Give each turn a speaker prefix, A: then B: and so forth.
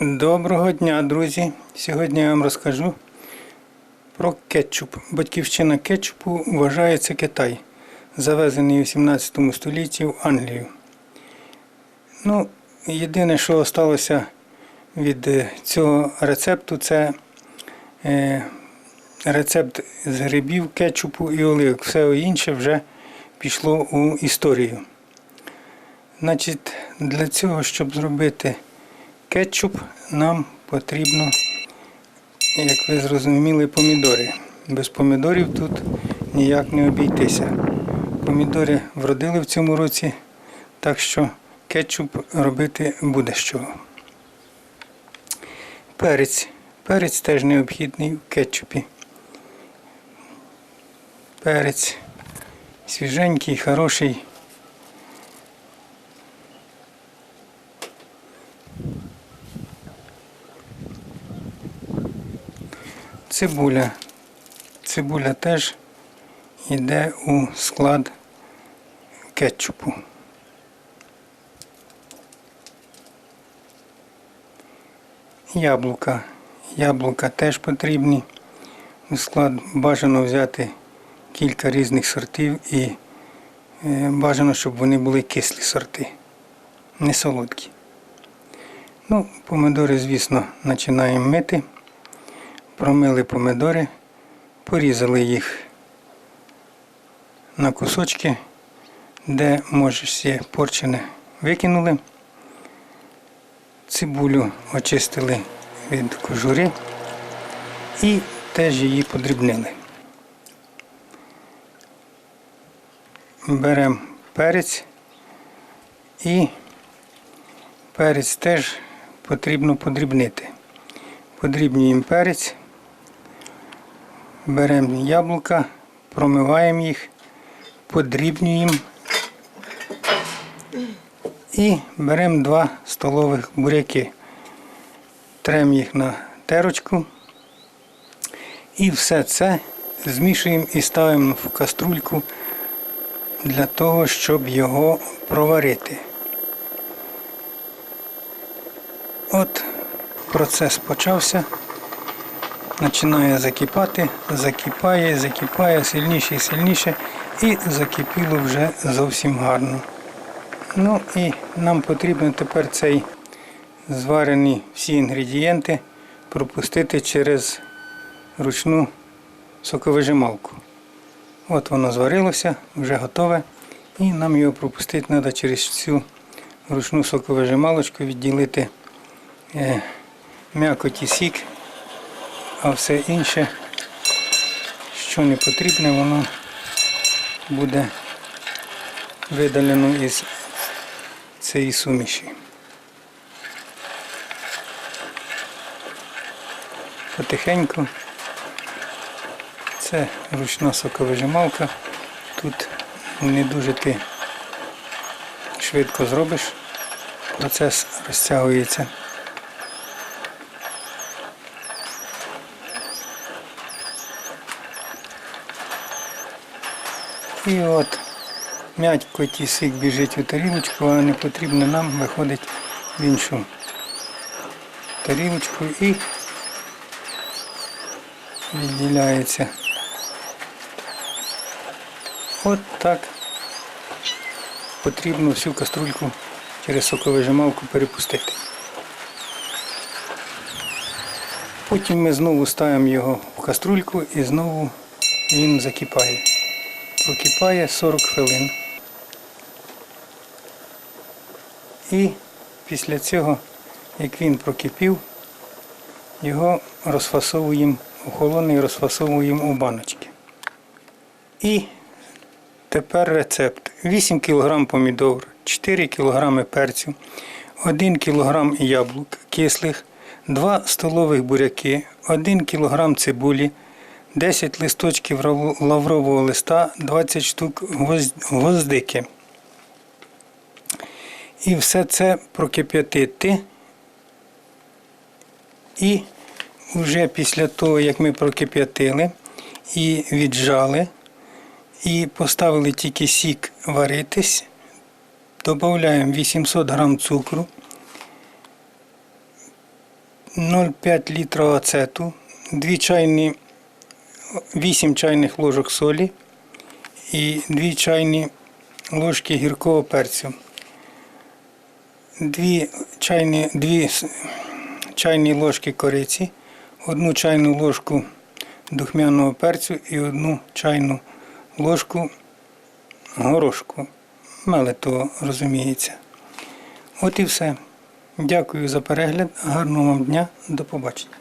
A: Доброго дня, друзі! Сьогодні я вам розкажу про кетчуп. Батьківщина кетчупу вважається Китай, завезений у 17 столітті в Англію. Ну, єдине, що залишилося від е, цього рецепту, це е, рецепт з грибів, кетчупу і оливок. Все інше вже пішло у історію. Значить, для цього, щоб зробити кетчуп, нам потрібно, як ви зрозуміли, помідори. Без помідорів тут ніяк не обійтися. Помідори вродили в цьому році, так що кетчуп робити буде з чого. Перець. Перець теж необхідний в кетчупі. Перець свіженький, хороший. Цибуля. Цибуля теж йде у склад кетчупу. Яблука. Яблука теж потрібні. У склад бажано взяти кілька різних сортів і е, бажано, щоб вони були кислі сорти, не солодкі. Ну, помидори, звісно, починаємо мити. Промили помидори, порізали їх на кусочки, де може все порчене викинули. Цибулю очистили від кожури і теж її подрібнили. Беремо перець і перець теж потрібно подрібнити. Подрібнюємо перець, беремо яблука, промиваємо їх, подрібнюємо і беремо 2 столових буряки. Тремо їх на терочку і все це змішуємо і ставимо в каструльку для того, щоб його проварити. От процес почався, починає закипати, закипає, закипає сильніше і сильніше і закипіло вже зовсім гарно. Ну і нам потрібно тепер цей зварені всі інгредієнти пропустити через ручну соковижималку. От воно зварилося, вже готове. І нам його пропустити треба через цю ручну соковижималочку відділити е, м'якоті сік, а все інше, що не потрібне, воно буде видалено із цієї суміші. Потихеньку це ручна соковижималка. Тут не дуже ти швидко зробиш, процес розтягується. І от м'ятько ті сик біжить у тарілочку, а не потрібно нам виходить в іншу тарілочку і відділяється. От так потрібно всю каструльку через соковижималку перепустити. Потім ми знову ставимо його в каструльку і знову він закипає. Прокипає 40 хвилин. І після цього, як він прокипів, його розфасовуємо у холодний, розфасовуємо у баночки. І тепер рецепт. 8 кг помідор, 4 кг перцю, 1 кг яблук кислих, 2 столових буряки, 1 кг цибулі, 10 листочків лаврового листа, 20 штук гвоздики. І все це прокип'ятити. І вже після того, як ми прокип'ятили і віджали, і поставили тільки сік варитись, додаємо 800 г цукру, 0,5 літра ацету, 2 чайні, 8 чайних ложок солі і 2 чайні ложки гіркого перцю. 2 чайні, 2 чайні ложки кориці, 1 чайну ложку духмяного перцю і 1 чайну ложку горошку. Мелитого, розуміється. От і все. Дякую за перегляд. Гарного вам дня. До побачення.